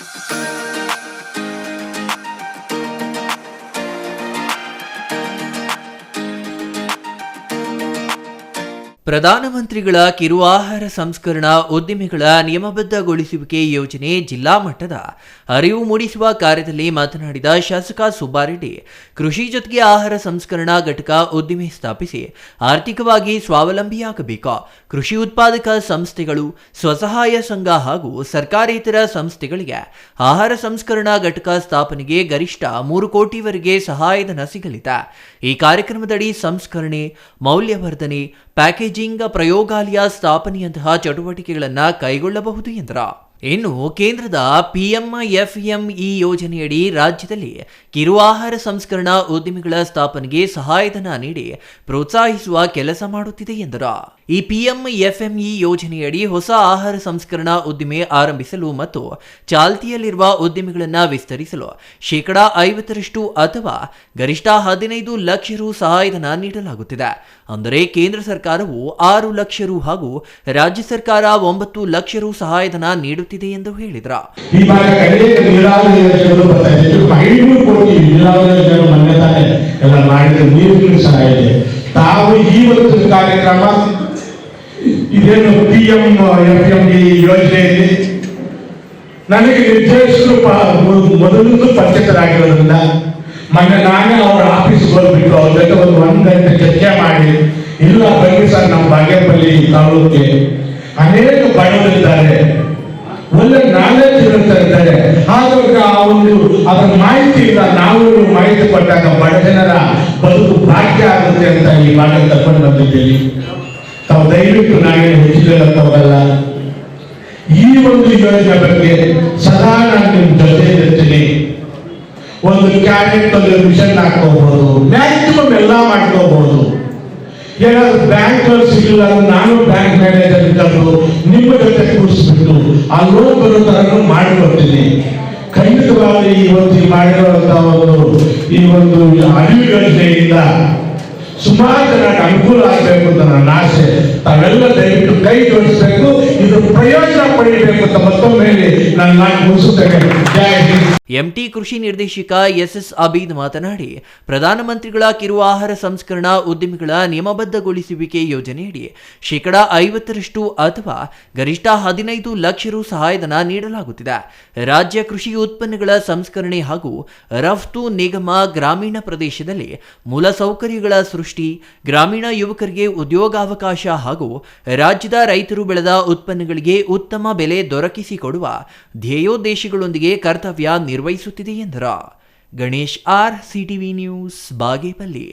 Música ಪ್ರಧಾನಮಂತ್ರಿಗಳ ಕಿರು ಆಹಾರ ಸಂಸ್ಕರಣಾ ಉದ್ದಿಮೆಗಳ ನಿಯಮಬದ್ಧಗೊಳಿಸುವಿಕೆ ಯೋಜನೆ ಜಿಲ್ಲಾ ಮಟ್ಟದ ಅರಿವು ಮೂಡಿಸುವ ಕಾರ್ಯದಲ್ಲಿ ಮಾತನಾಡಿದ ಶಾಸಕ ಸುಬ್ಬಾರೆಡ್ಡಿ, ಕೃಷಿ ಜೊತೆಗೆ ಆಹಾರ ಸಂಸ್ಕರಣಾ ಘಟಕ ಉದ್ದಿಮೆ ಸ್ಥಾಪಿಸಿ ಆರ್ಥಿಕವಾಗಿ ಸ್ವಾವಲಂಬಿಯಾಗಬೇಕು. ಕೃಷಿ ಉತ್ಪಾದಕ ಸಂಸ್ಥೆಗಳು, ಸ್ವಸಹಾಯ ಸಂಘ ಹಾಗೂ ಸರ್ಕಾರೇತರ ಸಂಸ್ಥೆಗಳಿಗೆ ಆಹಾರ ಸಂಸ್ಕರಣಾ ಘಟಕ ಸ್ಥಾಪನೆಗೆ ಗರಿಷ್ಠ ಮೂರು ಕೋಟಿವರೆಗೆ ಸಹಾಯಧನ ಸಿಗಲಿದೆ. ಈ ಕಾರ್ಯಕ್ರಮದಡಿ ಸಂಸ್ಕರಣೆ, ಮೌಲ್ಯವರ್ಧನೆ ಪ್ಯಾಕೇಜಿಂಗ್ ಪ್ರಯೋಗಾಲಯ ಸ್ಥಾಪನೆಯಂತಹ ಚಟುವಟಿಕೆಗಳನ್ನು ಕೈಗೊಳ್ಳಬಹುದು ಎಂದರು. ಇನ್ನು ಕೇಂದ್ರದ ಪಿಎಂಎಫ್ಎಂಇ ಯೋಜನೆಯಡಿ ರಾಜ್ಯದಲ್ಲಿ ಕಿರು ಆಹಾರ ಸಂಸ್ಕರಣಾ ಉದ್ಯಮಿಗಳ ಸ್ಥಾಪನೆಗೆ ಸಹಾಯಧನ ನೀಡಿ ಪ್ರೋತ್ಸಾಹಿಸುವ ಕೆಲಸ ಮಾಡುತ್ತಿದೆ ಎಂದರು. ಈ ಪಿಎಂಎಫ್ಎಂಇ ಯೋಜನೆಯಡಿ ಹೊಸ ಆಹಾರ ಸಂಸ್ಕರಣಾ ಉದ್ದಿಮೆ ಆರಂಭಿಸಲು ಮತ್ತು ಚಾಲ್ತಿಯಲ್ಲಿರುವ ಉದ್ದಿಮೆಗಳನ್ನು ವಿಸ್ತರಿಸಲು ಶೇಕಡಾ ಐವತ್ತರಷ್ಟು ಅಥವಾ ಗರಿಷ್ಠ ಹದಿನೈದು ಲಕ್ಷ ರು ಸಹಾಯಧನ ನೀಡಲಾಗುತ್ತಿದೆ. ಅಂದರೆ ಕೇಂದ್ರ ಸರ್ಕಾರವು ಆರು ಲಕ್ಷ ರು ಹಾಗೂ ರಾಜ್ಯ ಸರ್ಕಾರ ಒಂಬತ್ತು ಲಕ್ಷ ರು ಸಹಾಯಧನ ನೀಡುತ್ತಿದೆ ಎಂದು ಹೇಳಿದರು. ತಾವು ಈ ಇವತ್ತು ಕಾರ್ಯಕ್ರಮ ಇದೇನು ಪಿ ಎಂ ಎಫ್ ಎಂ ಯೋಜನೆಯಲ್ಲಿ ನನಗೆ ನಿರ್ದೇಶಕರು ಮೊದಲಿಂದ ಪರಿಚಿತರಾಗಿರೋದ್ರಿಂದ ಮೊನ್ನೆ ನಾನೇ ಅವ್ರ ಆಫೀಸ್ಗೆ ಹೋಗ್ಬಿಟ್ಟು ಅವ್ರ ಜೊತೆ ಒಂದು ಒಂದು ಗಂಟೆ ಚರ್ಚೆ ಮಾಡಿ, ಇಲ್ಲ ಬನ್ನಿ ಸರ್, ನಮ್ಮ ಬಾಗೇಪಲ್ಲಿ ತಾಲೂಕಿಗೆ ಅನೇಕ ಬಡವರಿದ್ದಾರೆ ಒಳ್ಳೆ ನಾಲೆಜ್ ಇರ್ತಾರೆ ಹಾಗಾಗಿ ಆ ಒಂದು ಅದರ ಮಾಹಿತಿಯಿಂದ ನಾವು ಮಾಹಿತಿ ಕೊಟ್ಟಾಗ ಬಡ ಜನರ ಬದುಕು ಭಾಗ್ಯ ಆಗುತ್ತೆ ಅಂತ ಈ ಮಾತನ್ನು ಕರ್ಕೊಂಡು ಬಂದಿದ್ದೀವಿ ತಾವು ದಯವಿಟ್ಟು ನಾವೇನು ಹೆಚ್ಚಿಲ್ಲ ಈ ಒಂದು ಯೋಜನೆ ಬಗ್ಗೆ ಸದಾ ನಾನು ನಿಮ್ ಜೊತೆ ಇರ್ತೀನಿ. ಒಂದು ಕ್ಯಾಬಿನೆಟ್ ಒಂದು ಮಿಷನ್ ಹಾಕೋಬಹುದು ಮ್ಯಾಕ್ಸಿಮಮ್ ಎಲ್ಲ ಮಾಡ್ಕೋಬಹುದು ಏನಾದ್ರು ಬ್ಯಾಂಕ್ ಸಿಗಲಿಲ್ಲ ನಾನು ಬ್ಯಾಂಕ್ ಮ್ಯಾನೇಜರ್ ಇದ್ದದ್ದು, ನಿಮ್ಮ ಜೊತೆ ಕೂರಿಸ್ಬಿಟ್ಟು ಆ ಲೋನ್ ಬರೋ ತರನು ಮಾಡಿಕೊಡ್ತೀನಿ. ಖಂಡಿತವಾಗಿ ಇವತ್ತು ಈ ಮಾಡಿರುವಂತಹ ಒಂದು ಈ ಒಂದು ಅಭಿವೃದ್ಧಿಯಿಂದ ಸುಮಾರು ಜನಕ್ಕೆ ಅನುಕೂಲ ಆಗಬೇಕು ಅಂತ ನನ್ನ ಆಸೆ. ತಾವೆಲ್ಲ ದಯವಿಟ್ಟು ಕೈ ಜೋಡಿಸಬೇಕು. ಎಂಟಿ ಕೃಷಿ ನಿರ್ದೇಶಕ ಎಸ್ಎಸ್ ಅಬೀದ್ ಮಾತನಾಡಿ, ಪ್ರಧಾನಮಂತ್ರಿಗಳ ಕಿರು ಆಹಾರ ಸಂಸ್ಕರಣಾ ಉದ್ಯಮಿಗಳ ನಿಯಮಬದ್ಧಗೊಳಿಸುವಿಕೆ ಯೋಜನೆಯಡಿ ಶೇಕಡಾ ಐವತ್ತರಷ್ಟು ಅಥವಾ ಗರಿಷ್ಠ ಹದಿನೈದು ಲಕ್ಷ ರು ಸಹಾಯಧನ ನೀಡಲಾಗುತ್ತಿದೆ. ರಾಜ್ಯ ಕೃಷಿ ಉತ್ಪನ್ನಗಳ ಸಂಸ್ಕರಣೆ ಹಾಗೂ ರಫ್ತು ನಿಗಮ ಗ್ರಾಮೀಣ ಪ್ರದೇಶದಲ್ಲಿ ಮೂಲಸೌಕರ್ಯಗಳ ಸೃಷ್ಟಿ, ಗ್ರಾಮೀಣ ಯುವಕರಿಗೆ ಉದ್ಯೋಗಾವಕಾಶ ಹಾಗೂ ರಾಜ್ಯದ ರೈತರು ಬೆಳೆದ ಉತ್ಪನ್ನಗಳಿಗೆ ಉತ್ತಮ ಬೆಲೆ ದೊರಕಿಸಿಕೊಡುವ ಧ್ಯೇಯೋದ್ದೇಶಗಳೊಂದಿಗೆ ಕರ್ತವ್ಯ ನಿರ್ವಹಿಸುತ್ತಿದೆ ಎಂದರು. Ganesh R CTV news Bagepalli.